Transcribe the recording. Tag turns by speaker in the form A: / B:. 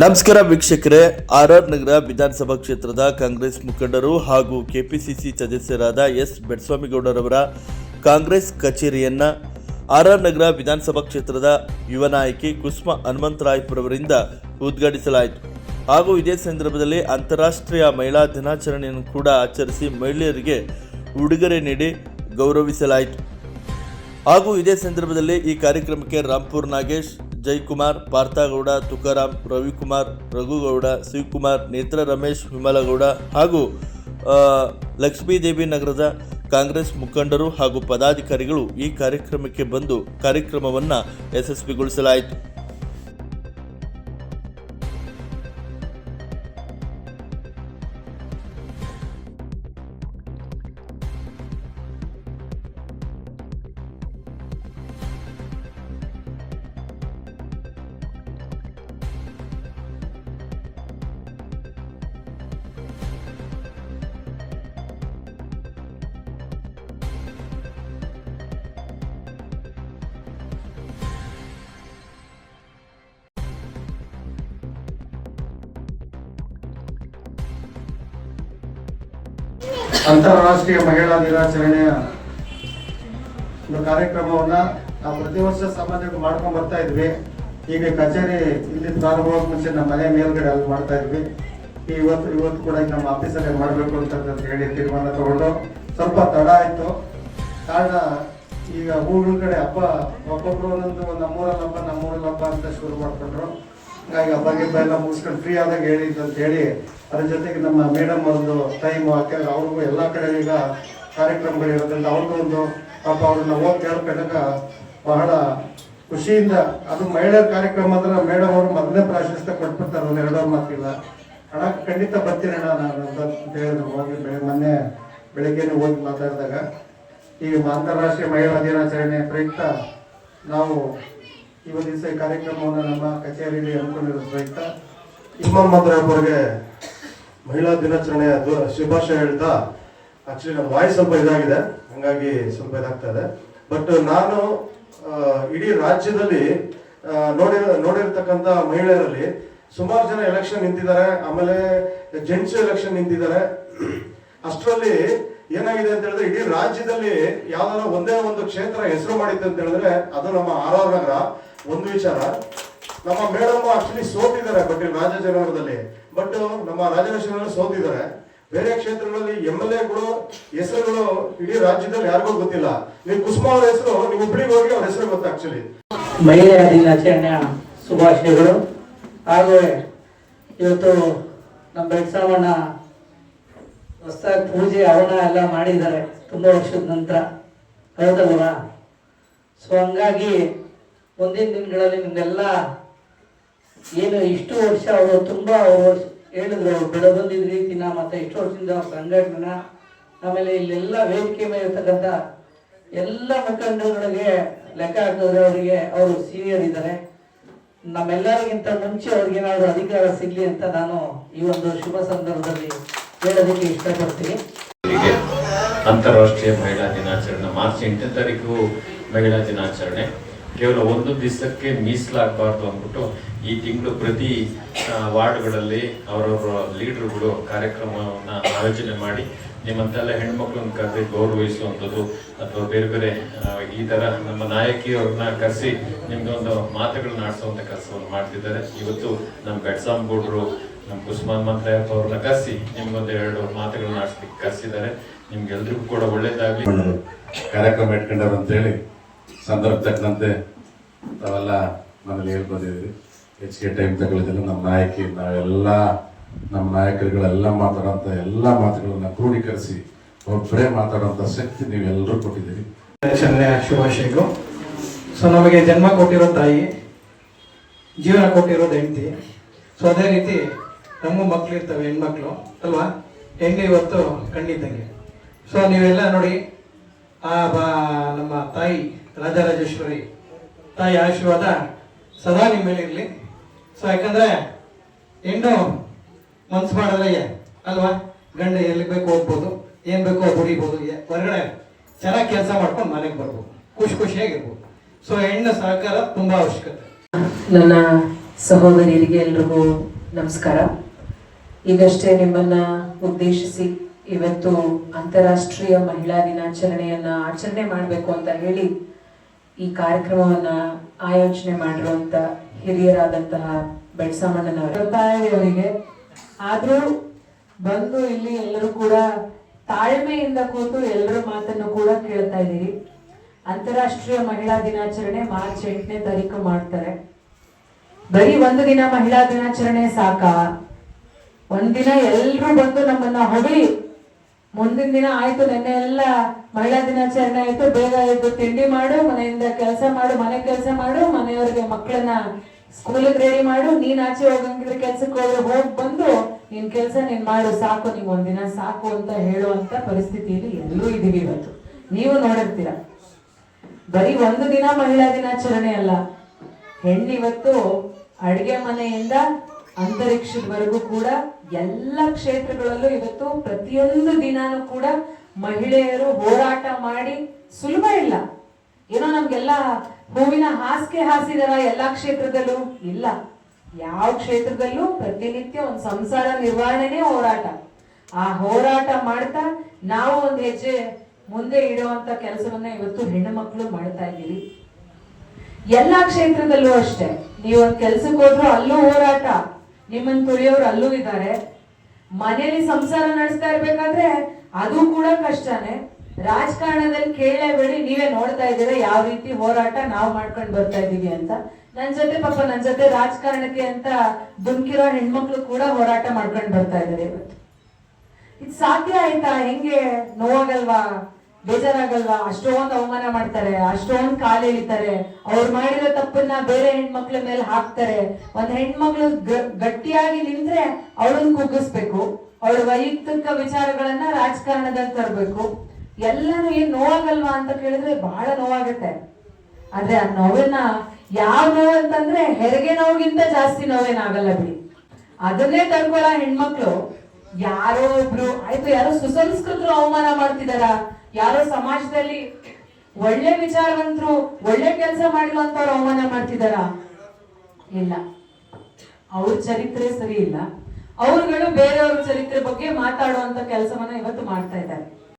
A: ನಮಸ್ಕಾರ ವೀಕ್ಷಕರೇ R R Nagar ವಿಧಾನಸಭಾ ಕ್ಷೇತ್ರದ ಕಾಂಗ್ರೆಸ್ ಮುಖಂಡರು ಹಾಗೂ ಕೆಪಿಸಿಸಿ ಸದಸ್ಯರಾದ ಎಸ್ ಬೆಡ್ಸ್ವಾಮಿಗೌಡರವರ ಕಾಂಗ್ರೆಸ್ ಕಚೇರಿಯನ್ನ ಆರ್ ಆರ್ ನಗರ ವಿಧಾನಸಭಾ ಕ್ಷೇತ್ರದ ಯುವ ನಾಯಕಿ ಕುಸುಮ ಹನುಮಂತರಾಯ್ಪುರವರಿಂದ ಉದ್ಘಾಟಿಸಲಾಯಿತು. ಹಾಗೂ ಇದೇ ಸಂದರ್ಭದಲ್ಲಿ ಅಂತಾರಾಷ್ಟ್ರೀಯ ಮಹಿಳಾ ದಿನಾಚರಣೆಯನ್ನು ಕೂಡ ಆಚರಿಸಿ ಮಹಿಳೆಯರಿಗೆ ಉಡುಗೊರೆ ನೀಡಿ ಗೌರವಿಸಲಾಯಿತು. ಹಾಗೂ ಇದೇ ಸಂದರ್ಭದಲ್ಲಿ ಈ ಕಾರ್ಯಕ್ರಮಕ್ಕೆ ರಾಂಪುರ್ ನಾಗೇಶ್ ಜೈಕುಮಾರ್, ಪಾರ್ಥಗೌಡ ತುಕಾರಾಮ್ ರವಿಕುಮಾರ್, ರಘುಗೌಡ, ಶಿವಕುಮಾರ್, ನೇತ್ರ ರಮೇಶ್, ವಿಮಲಗೌಡ ಹಾಗೂ ಲಕ್ಷ್ಮೀದೇವಿ ನಗರದ ಕಾಂಗ್ರೆಸ್ ಮುಖಂಡರು ಹಾಗೂ ಪದಾಧಿಕಾರಿಗಳು ಈ ಕಾರ್ಯಕ್ರಮಕ್ಕೆ ಬಂದು ಕಾರ್ಯಕ್ರಮವನ್ನು ಯಶಸ್ವಿಗೊಳಿಸಲಾಯಿತು.
B: ಅಂತಾರಾಷ್ಟ್ರೀಯ ಮಹಿಳಾ ದಿನಾಚರಣೆಯ ಒಂದು ಕಾರ್ಯಕ್ರಮವನ್ನ ನಾವು ಪ್ರತಿ ವರ್ಷ ಸಾಮಾನ್ಯವಾಗಿ ಮಾಡ್ಕೊಂಡು ಬರ್ತಾ ಇದ್ವಿ. ಈಗ ಕಚೇರಿ ಇಲ್ಲಿ ಪ್ರಾರಂಭವಾದ ಮುಂಚೆ ನಮ್ಮ ಮನೆ ಮೇಲ್ಗಡೆ ಅಲ್ಲಿ ಮಾಡ್ತಾ ಇದ್ವಿ. ಇವತ್ತು ಇವತ್ತು ಕೂಡ ನಮ್ಮ ಆಫೀಸಲ್ಲೇ ಮಾಡಬೇಕು ಅಂತ ಹೇಳಿ ತೀರ್ಮಾನ ತಗೊಂಡು ಸ್ವಲ್ಪ ತಡ ಆಯ್ತು. ಕಾರಣ ಈಗ ಊರುಗಳ ಕಡೆ ಹಬ್ಬ, ಒಬ್ಬೊಬ್ರು ಒಂದೊಂದು ನಮ್ಮೂರಲ್ಲಿ ಹಬ್ಬ ನಮ್ಮೂರಲ್ಲಿ ಹಬ್ಬ ಅಂತ ಶುರು ಮಾಡ್ಕೊಂಡ್ರು. ಹಾಗಾಗಿ ಹಬ್ಬ ಗಿಬ್ಬ ಎಲ್ಲ ಮುಗಿಸ್ಕೊಂಡು ಫ್ರೀ ಆದಾಗ ಹೇಳಿದ್ದು ಅಂತ ಹೇಳಿ, ಅದ್ರ ಜೊತೆಗೆ ನಮ್ಮ ಮೇಡಮ್ ಅವ್ರದ್ದು ಟೈಮ್ ಯಾಕಂದ್ರೆ ಅವ್ರಿಗೂ ಎಲ್ಲ ಕಡೆ ಈಗ ಕಾರ್ಯಕ್ರಮಗಳು ಇರೋದ್ರಿಂದ ಅವ್ರಿಗೂ ಒಂದು ಪಾಪ ಅವ್ರನ್ನ ಹೋಗಿ ಕೇಳ್ಕೊಂಡಾಗ ಬಹಳ ಖುಷಿಯಿಂದ, ಅದು ಮಹಿಳೆಯರ ಕಾರ್ಯಕ್ರಮ ಅಂದ್ರೆ ಮೇಡಮ್ ಅವರು ಮೊದಲನೇ ಪ್ರಾಶಸ್ತ್ಯ ಕೊಟ್ಬಿಡ್ತಾರೆ ಒಂದು ಎರಡೋ ಮಾತಿಲ್ಲ. ಹಣ ಖಂಡಿತ ಬರ್ತೀನಿ ಅಣ್ಣ, ನಾನು ಅಂತ ಅಂತ ಹೇಳಿದ್ರು ಹೋಗಿ ಬೆಳೆ- ಮೊನ್ನೆ ಬೆಳಗ್ಗೆನೆ ಹೋಗಿ ಮಾತಾಡಿದಾಗ, ಈ ಅಂತಾರಾಷ್ಟ್ರೀಯ ಮಹಿಳಾ ದಿನಾಚರಣೆ ಪ್ರಯುಕ್ತ ನಾವು ಇವತ್ತು ದಿವಸ ಈ ಕಾರ್ಯಕ್ರಮವನ್ನು ನಮ್ಮ ಕಚೇರಿಯಲ್ಲಿ ಹಮ್ಮಿಕೊಂಡಿರೋ ಪ್ರಯುಕ್ತ
C: ಇಮಾಮ್ ಮದ್ರಾಬ್ ಅವರಿಗೆ ಮಹಿಳಾ ದಿನಾಚರಣೆಯ ಶುಭಾಶಯ ಹೇಳ್ತಾ ಆಕ್ಚುಲಿ ನಮ್ಮ ವಾಯ್ಸ್ ಸ್ವಲ್ಪ ಇದಾಗಿದೆ. ಹಂಗಾಗಿ ಸ್ವಲ್ಪ ಇದಾಗ್ತಾ ಇದೆ. ಬಟ್ ನಾನು ಇಡೀ ರಾಜ್ಯದಲ್ಲಿ ಆ, ನೋಡಿರ ನೋಡಿರ್ತಕ್ಕಂಥ ಮಹಿಳೆಯರಲ್ಲಿ ಸುಮಾರು ಜನ ಎಲೆಕ್ಷನ್ ನಿಂತಿದ್ದಾರೆ. ಆಮೇಲೆ ಜೆಂಟ್ಸ್ ಎಲೆಕ್ಷನ್ ನಿಂತಿದ್ದಾರೆ. ಅಷ್ಟರಲ್ಲಿ ಏನಾಗಿದೆ ಅಂತ ಹೇಳಿದ್ರೆ ಇಡೀ ರಾಜ್ಯದಲ್ಲಿ ಯಾವ್ದಾರ ಒಂದೇ ಒಂದು ಕ್ಷೇತ್ರ ಹೆಸರು ಮಾಡಿತ್ತು ಅಂತ ಹೇಳಿದ್ರೆ ಅದು ನಮ್ಮ ಆರ್ ಆರ್ ನಗರ. ಒಂದು ವಿಚಾರ, ನಮ್ಮ ಮೇಡಮ್ ಆಕ್ಚುಲಿ ಸೋತಿದ್ದಾರೆ, ಬಟ್ ರಾಜಾಜಿನಗರದಲ್ಲಿ ಬಟ್ ನಮ್ಮ ರಾಜಲಕ್ಷ್ಮಿ ಸೋತಿದ್ದಾರೆ. ಬೇರೆ ಕ್ಷೇತ್ರಗಳಲ್ಲಿ ಎಂ ಎಲ್ ಎಗಳು ಹೆಸರುಗಳು ಇಡೀ ರಾಜ್ಯದಲ್ಲಿ ಯಾರಿಗೂ ಗೊತ್ತಿಲ್ಲ. ನೀವು ಕುಸುಮ ಅವರ ಹೆಸರು, ನೀವು ಹುಬ್ಳಿಗೆ ಹೋಗಿ ಅವ್ರ ಹೆಸರು ಗೊತ್ತ ಆಕ್ಚುಲಿ
D: ಮಹಿಳೆಯರ ದಿನಾಚರಣೆಯ ಶುಭಾಶಯಗಳು. ಹಾಗೂ ಇವತ್ತು ನಮ್ಮ ಬೆಳಸಾವಣ್ಣ ಹೊಸದಾಗಿ ಪೂಜೆ, ಹವನ ಎಲ್ಲ ಮಾಡಿದ್ದಾರೆ. ತುಂಬ ವರ್ಷದ ನಂತರ. ಹೌದಲ್ವಾ? ಸೊ ಹಂಗಾಗಿ ಮುಂದಿನ ದಿನಗಳಲ್ಲಿ ನಿಮ್ಗೆಲ್ಲ ಏನು ಇಷ್ಟು ವರ್ಷ ಅವರು ತುಂಬಾ ಅವರು ಹೇಳಿದ್ರು, ಅವರು ಬೆಳೆ ಬಂದಿದ್ದ ರೀತಿನ ಮತ್ತೆ ಇಷ್ಟು ವರ್ಷದಿಂದ ಸಂಘಟನೆನ, ಆಮೇಲೆ ಇಲ್ಲೆಲ್ಲ ವೇದಿಕೆ ಮೇಲೆ ಇರ್ತಕ್ಕಂಥ ಎಲ್ಲ ಮುಖಂಡರುಗಳಿಗೆ ಲೆಕ್ಕ ಹಾಕಿದ್ರೆ ಅವರಿಗೆ ಅವರು ಸೀನಿಯರ್ ಇದ್ದಾರೆ. ನಮ್ಮೆಲ್ಲರಿಗಿಂತ ಮುಂಚೆ ಅವ್ರಿಗೆ ಏನಾದರೂ ಅಧಿಕಾರ ಸಿಗ್ಲಿ ಅಂತ ನಾನು ಈ ಒಂದು ಶುಭ ಸಂದರ್ಭದಲ್ಲಿ ಹೇಳೋದಕ್ಕೆ ಇಷ್ಟಪಡ್ತೀನಿ.
E: ಅಂತಾರಾಷ್ಟ್ರೀಯ ಮಹಿಳಾ ದಿನಾಚರಣೆ, ಮಾರ್ಚ್ ಎಂಟನೇ ತಾರೀಕು ಮಹಿಳಾ ದಿನಾಚರಣೆ. ಕೇವಲ ಒಂದು ದಿವಸಕ್ಕೆ ಮೀಸಲಾಗಬಾರ್ದು ಅಂದ್ಬಿಟ್ಟು ಈ ತಿಂಗಳು ಪ್ರತಿ ವಾರ್ಡ್ಗಳಲ್ಲಿ ಅವರವರ ಲೀಡರ್ಗಳು ಕಾರ್ಯಕ್ರಮವನ್ನು ಆಯೋಜನೆ ಮಾಡಿ ನಿಮ್ಮಂತೆಲ್ಲ ಹೆಣ್ಮಕ್ಳನ್ನ ಕರೆದು ಗೌರವಿಸುವಂಥದ್ದು ಅಥವಾ ಬೇರೆ ಬೇರೆ ಈ ಥರ ನಮ್ಮ ನಾಯಕಿಯವ್ರನ್ನ ಕರೆಸಿ ನಿಮ್ಗೊಂದು ಮಾತುಗಳನ್ನ ಆಡಿಸುವಂಥ ಕೆಲಸವನ್ನು ಮಾಡ್ತಿದ್ದಾರೆ. ಇವತ್ತು ನಮ್ಮ ಬೆಡ್ಸಾಮ್ ಗೌಡ್ರು, ನಮ್ಮ ಕುಸುಮಾನ್ ಮಂತ್ರಯಪ್ಪ ಅವ್ರನ್ನ ಕರೆಸಿ ನಿಮ್ಗೊಂದು ಎರಡು ಮಾತುಗಳನ್ನ ಆಡಿಸ್ಲಿಕ್ಕೆ ಕರೆಸಿದ್ದಾರೆ. ನಿಮ್ಗೆಲ್ರಿಗೂ ಕೂಡ ಒಳ್ಳೇದಾಗಲಿ.
F: ಕಾರ್ಯಕ್ರಮ ಇಟ್ಕೊಂಡವ್ರು ಅಂತೇಳಿ ಸಂದರ್ಭ ತಕ್ಕಂತೆ ತಾವೆಲ್ಲ ಮನೇಲಿ ಹೇಳ್ಬೋದಿದ್ರಿ ಹೆಚ್ಚಿಗೆ ಟೈಮ್ ತಗೊಳ್ಳೋದಿಲ್ಲ ನಮ್ಮ ನಾಯಕಿ, ನಾವೆಲ್ಲ ನಮ್ಮ ನಾಯಕರುಗಳೆಲ್ಲ ಮಾತಾಡೋಂಥ ಎಲ್ಲ ಮಾತುಗಳನ್ನ ಕ್ರೋಢೀಕರಿಸಿ ಒಬ್ಬರೇ ಮಾತಾಡೋಂಥ ಶಕ್ತಿ ನೀವೆಲ್ಲರೂ ಕೊಟ್ಟಿದ್ದೀರಿ.
B: ದಿನಾಚರಣೆಯ ಶುಭಾಶಯಗಳು. ಸೊ ನಮಗೆ ಜನ್ಮ ಕೊಟ್ಟಿರೋ ತಾಯಿ, ಜೀವನ ಕೊಟ್ಟಿರೋ ಹೆಂಡತಿ. ಸೊ ಅದೇ ರೀತಿ ನಮ್ಮ ಮಕ್ಕಳು ಇರ್ತವೆ, ಹೆಣ್ಮಕ್ಳು, ಅಲ್ವಾ? ಹೆಂಗೆ ಇವತ್ತು ಕಣ್ಣಿದ್ದಂಗೆ ಸೊ ನೀವೆಲ್ಲ ನೋಡಿ, ಆ ಬಾ ನಮ್ಮ ತಾಯಿ ರಾಜರಾಜೇಶ್ವರಿ ತಾಯಿ ಆಶೀರ್ವಾದ ಸದಾ ನಿಮ್ಮ ಮೇಲೆ ಇರಲಿ. ಸೊ ಯಾಕಂದ್ರೆ ಹೆಣ್ಣು ಮನ್ಸು ಮಾಡಲ್ಲಯ್ಯ ಅಲ್ವಾ? ಗಂಡ ಎಲ್ಲಿ ಬೇಕು ಹೋಗ್ಬೋದು, ಏನ್ ಬೇಕೋ ದುಡಿಬೋದು ಹೊರಗಡೆ ಚೆನ್ನಾಗಿ ಕೆಲಸ ಮಾಡ್ಕೊಂಡು ಮನೆಗೆ ಬರ್ಬೋದು. ಖುಷಿ ಖುಷಿಯಾಗಿರ್ಬೋದು. ಸೊ ಹೆಣ್ಣು ಸಹಕಾರ ತುಂಬಾ ಅವಶ್ಯಕತೆ.
G: ನನ್ನ ಸಹೋದರಿಯರಿಗೆ ಎಲ್ರಿಗೂ ನಮಸ್ಕಾರ. ಈಗಷ್ಟೇ ನಿಮ್ಮನ್ನ ಉದ್ದೇಶಿಸಿ ಇವತ್ತು ಅಂತಾರಾಷ್ಟ್ರೀಯ ಮಹಿಳಾ ದಿನಾಚರಣೆಯನ್ನ ಆಚರಣೆ ಮಾಡಬೇಕು ಅಂತ ಹೇಳಿ ಈ ಕಾರ್ಯಕ್ರಮವನ್ನ ಆಯೋಜನೆ ಮಾಡಿರುವಂತ ಹಿರಿಯರಾದಂತಹ ಬೆಡ್ಸಾಮಣ್ಣನವರ.
H: ಅವರಿಗೆ ಆದ್ರೂ ಬಂದು ಇಲ್ಲಿ ಎಲ್ಲರೂ ಕೂಡ ತಾಳ್ಮೆಯಿಂದ ಕೂತು ಎಲ್ಲರ ಮಾತನ್ನು ಕೂಡ ಕೇಳ್ತಾ ಇದ್ದೀರಿ. ಅಂತಾರಾಷ್ಟ್ರೀಯ ಮಹಿಳಾ ದಿನಾಚರಣೆ ಮಾರ್ಚ್ ಎಂಟನೇ ತಾರೀಕು ಮಾಡ್ತಾರೆ. ಬರೀ ಒಂದು ದಿನ ಮಹಿಳಾ ದಿನಾಚರಣೆ ಸಾಕ? ಒಂದಿನ ಎಲ್ರು ಬಂದು ನಮ್ಮನ್ನ ಹೊಗಳಿ. ಮುಂದಿನ ದಿನ ಆಯ್ತು, ನೆನ್ನೆ ಎಲ್ಲ ಮಹಿಳಾ ದಿನಾಚರಣೆ ಆಯ್ತು. ಬೇಗ ಎದ್ದು ತಿಂಡಿ ಮಾಡು, ಮನೆಯಿಂದ ಕೆಲಸ ಮಾಡು, ಮನೆ ಕೆಲಸ ಮಾಡು, ಮನೆಯವ್ರಿಗೆ ಮಕ್ಕಳನ್ನ ಸ್ಕೂಲಿಗೆ ರೆಡಿ ಮಾಡು. ನೀನ್ ಆಚೆ ಹೋಗಂಗಿದ್ರೆ ಕೆಲ್ಸಕ್ಕೆ ಹೋದ್ರೆ ಹೋಗಿ ಬಂದು, ನಿನ್ ಕೆಲಸ ನೀನ್ ಮಾಡು. ಸಾಕು, ನೀವ್ ಒಂದಿನ ಸಾಕು ಅಂತ ಹೇಳುವಂತ ಪರಿಸ್ಥಿತಿಯಲ್ಲಿ ಎಲ್ಲರೂ ಇದೀವಿ ಇವತ್ತು. ನೀವು ನೋಡಿರ್ತೀರ? ಬರೀ ಒಂದು ದಿನ ಮಹಿಳಾ ದಿನಾಚರಣೆ ಅಲ್ಲ. ಹೆಣ್ಣಿವತ್ತು ಅಡಿಗೆ ಮನೆಯಿಂದ ಅಂತರಿಕ್ಷದವರೆಗೂ ಕೂಡ ಎಲ್ಲ ಕ್ಷೇತ್ರಗಳಲ್ಲೂ ಇವತ್ತು ಪ್ರತಿಯೊಂದು ದಿನಾನು ಕೂಡ ಮಹಿಳೆಯರು ಹೋರಾಟ ಮಾಡಿ ಸುಲಭ ಇಲ್ಲ. ಏನೋ ನಮ್ಗೆಲ್ಲ ಹೂವಿನ ಹಾಸಿಗೆ ಹಾಸಿದಾರ ಎಲ್ಲಾ ಕ್ಷೇತ್ರದಲ್ಲೂ ಇಲ್ಲ. ಯಾವ ಕ್ಷೇತ್ರದಲ್ಲೂ ಪ್ರತಿನಿತ್ಯ ಒಂದು ಸಂಸಾರ ನಿರ್ವಹಣೆನೇ ಹೋರಾಟ. ಆ ಹೋರಾಟ ಮಾಡ್ತಾ ನಾವು ಒಂದು ಹೆಜ್ಜೆ ಮುಂದೆ ಇಡುವಂತ ಕೆಲಸವನ್ನ ಇವತ್ತು ಹೆಣ್ಣು ಮಕ್ಕಳು ಮಾಡ್ತಾ ಇದ್ದೀವಿ. ಎಲ್ಲಾ ಕ್ಷೇತ್ರದಲ್ಲೂ ಅಷ್ಟೇ. ನೀವೊಂದು ಕೆಲ್ಸಕ್ಕೆ ಹೋದ್ರು ಅಲ್ಲೂ ಹೋರಾಟ. ನಿಮ್ಮನ್ ತುಳಿಯೋರು ಅಲ್ಲೂ ಇದ್ದಾರೆ. ಮನೆಯಲ್ಲಿ ಸಂಸಾರ ನಡೆಸ್ತಾ ಇರ್ಬೇಕಾದ್ರೆ ಅದು ಕೂಡ ಕಷ್ಟನೇ. ರಾಜಕಾರಣದಲ್ಲಿ ಕೇಳಬೇಡಿ, ನೀವೇ ನೋಡ್ತಾ ಇದ್ದೀರಾ ಯಾವ ರೀತಿ ಹೋರಾಟ ನಾವು ಮಾಡ್ಕೊಂಡು ಬರ್ತಾ ಇದ್ದೀವಿ ಅಂತ. ನನ್ ಜೊತೆ ಪಾಪ ನನ್ ಜೊತೆ ರಾಜಕಾರಣಕ್ಕೆ ಅಂತ ದುಮ್ಕಿರೋ ಹೆಣ್ಮಕ್ಳು ಕೂಡ ಹೋರಾಟ ಮಾಡ್ಕೊಂಡು ಬರ್ತಾ ಇದ್ದಾರೆ ಇವತ್ತು. ಇದು ಸಾಧ್ಯ ಆಯ್ತಾ? ಹೆಂಗೆ ನೋವಾಗಲ್ವಾ? ಬೇಜಾರಾಗಲ್ವಾ? ಅಷ್ಟೊಂದು ಅವಮಾನ ಮಾಡ್ತಾರೆ, ಅಷ್ಟೊಂದು ಕಾಲು ಎಳಿತಾರೆ. ಅವ್ರು ಮಾಡಿರೋ ತಪ್ಪನ್ನ ಬೇರೆ ಹೆಣ್ಮಕ್ಳ ಮೇಲೆ ಹಾಕ್ತಾರೆ. ಒಂದ್ ಹೆಣ್ಮಕ್ಳು ಗಟ್ಟಿಯಾಗಿ ನಿಂದ್ರೆ ಅವಳನ್ನ ಕುಗ್ಗಿಸ್ಬೇಕು. ಅವಳ ವೈಯಕ್ತಿಕ ವಿಚಾರಗಳನ್ನ ರಾಜಕಾರಣದಲ್ಲಿ ತರಬೇಕು. ಎಲ್ಲಾನು ಏನ್ ನೋವಾಗಲ್ವಾ ಅಂತ ಕೇಳಿದ್ರೆ ಬಹಳ ನೋವಾಗತ್ತೆ. ಆದ್ರೆ ಆ ನೋವನ್ನ ಯಾವ ನೋವು ಅಂತಂದ್ರೆ ಹೆರಿಗೆ ನೋವಿಗಿಂತ ಜಾಸ್ತಿ ನೋವೇನಾಗಲ್ಲ ಬಿಡಿ. ಅದನ್ನೇ ತರ್ಕೊಳ್ಳ ಹೆಣ್ಮಕ್ಳು. ಯಾರೋ ಒಬ್ರು, ಆಯ್ತು, ಯಾರೋ ಸುಸಂಸ್ಕೃತರು ಅವಮಾನ ಮಾಡ್ತಿದಾರ? ಯಾರೋ ಸಮಾಜದಲ್ಲಿ ಒಳ್ಳೆ ವಿಚಾರವಂತರು, ಒಳ್ಳೆ ಕೆಲಸ ಮಾಡಿರುವಂತವ್ರು ಅವಮಾನ ಮಾಡ್ತಿದಾರ ಇಲ್ಲ. ಅವ್ರ ಚರಿತ್ರೆ ಸರಿ ಇಲ್ಲ. ಅವ್ರುಗಳು ಬೇರೆಯವ್ರ ಚರಿತ್ರೆ ಬಗ್ಗೆ ಮಾತಾಡುವಂತ ಕೆಲಸವನ್ನ ಇವತ್ತು ಮಾಡ್ತಾ ಇದ್ದಾರೆ.